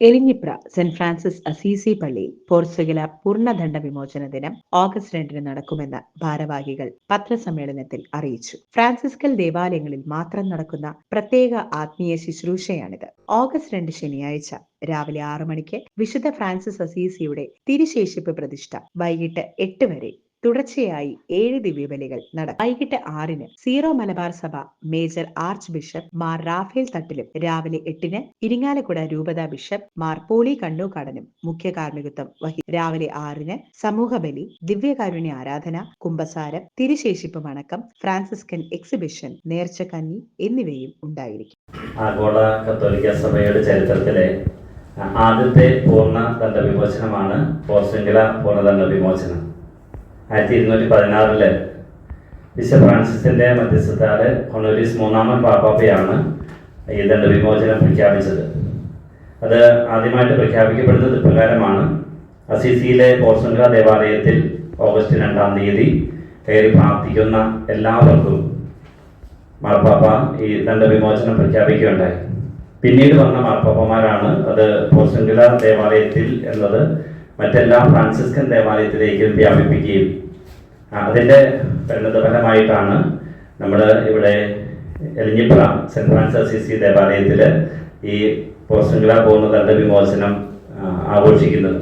Elinjipra saint Francis Assisi പള്ളിയിൽ പോർച്ചുഗല പൂർണദണ്ഡ വിമോചന ദിനം ഓഗസ്റ്റ് രണ്ടിന് നടക്കുമെന്ന് ഭാരവാഹികൾ പത്രസമ്മേളനത്തിൽ അറിയിച്ചു. ഫ്രാൻസിസ്കൽ ദേവാലയങ്ങളിൽ മാത്രം നടക്കുന്ന പ്രത്യേക ആത്മീയ ശുശ്രൂഷയാണിത്. ഓഗസ്റ്റ് രണ്ട് ശനിയാഴ്ച രാവിലെ ആറു മണിക്ക് വിശുദ്ധ ഫ്രാൻസിസ് അസീസിയുടെ തിരുശേഷിപ്പ് പ്രതിഷ്ഠ വൈകിട്ട് എട്ട് വരെ തുടർച്ചയായി ഏഴ് ദിവ്യബലികൾ നടക്കും. വൈകിട്ട് ആറിന് Syro Malabar Sabha major archbishop Mar Raphael തട്ടിലും രാവിലെ എട്ടിന് ഇരിങ്ങാലക്കുട രൂപത ബിഷപ്പ് മാർ പോളി കണ്ണൂക്കാടനും മുഖ്യ കാർമ്മികത്വം വഹി രാവിലെ ആറിന് സമൂഹബലി ദിവ്യകാരുണ്യ ആരാധന കുംഭസാരം തിരുശേഷിപ്പ് വണക്കം ഫ്രാൻസിസ്കൻ എക്സിബിഷൻ നേർച്ച നേർച്ചക്കന്നി എന്നിവയും ഉണ്ടായിരിക്കും. ആഗോള കത്തോലിക്ക സഭയുടെ ചരിത്രത്തിലെ ആദ്യത്തെ പൂർണ ദണ്ഡവിമോചനമാണ് പൂർണ ദണ്ഡ വിമോചനം ആയിരത്തി ഇരുന്നൂറ്റി പതിനാറിൽ വിശ ഫ്രാൻസിസിന്റെ മധ്യസ്ഥത്താൽ ഹൊണോരിസ് മൂന്നാമൻ പാപ്പാപ്പയാണ് ഈ ദണ്ഡവിമോചനം പ്രഖ്യാപിച്ചത്. അത് ആദ്യമായിട്ട് പ്രഖ്യാപിക്കപ്പെടുന്നത് ഇപ്രകാരമാണ്. അസിസിയിലെ പോർസംഗ ദേവാലയത്തിൽ ഓഗസ്റ്റ് രണ്ടാം തീയതി കയറി പ്രാർത്ഥിക്കുന്ന എല്ലാവർക്കും മാർപ്പാപ്പ ഈ ദണ്ഡവിമോചനം പ്രഖ്യാപിക്കുകയുണ്ടായി. പിന്നീട് വന്ന മാർപ്പാപ്പമാരാണ് അത് പോർസംഗ ദേവാലയത്തിൽ എന്നത് മറ്റെല്ലാ ഫ്രാൻസിസ്കൻ ദേവാലയത്തിലേക്ക് വ്യാപിപ്പിക്കുകയും അതിന്റെ പരിണതഫലമായിട്ടാണ് നമ്മൾ ഇവിടെ എലിഞ്ഞിപ്ര സെന്റ് ഫ്രാൻസിസ് അസീസി ദേവാലയത്തിൽ ഈ പോർച്ചുഗല പോകുന്ന തന്റെ വിമോചനം ആഘോഷിക്കുന്നത്.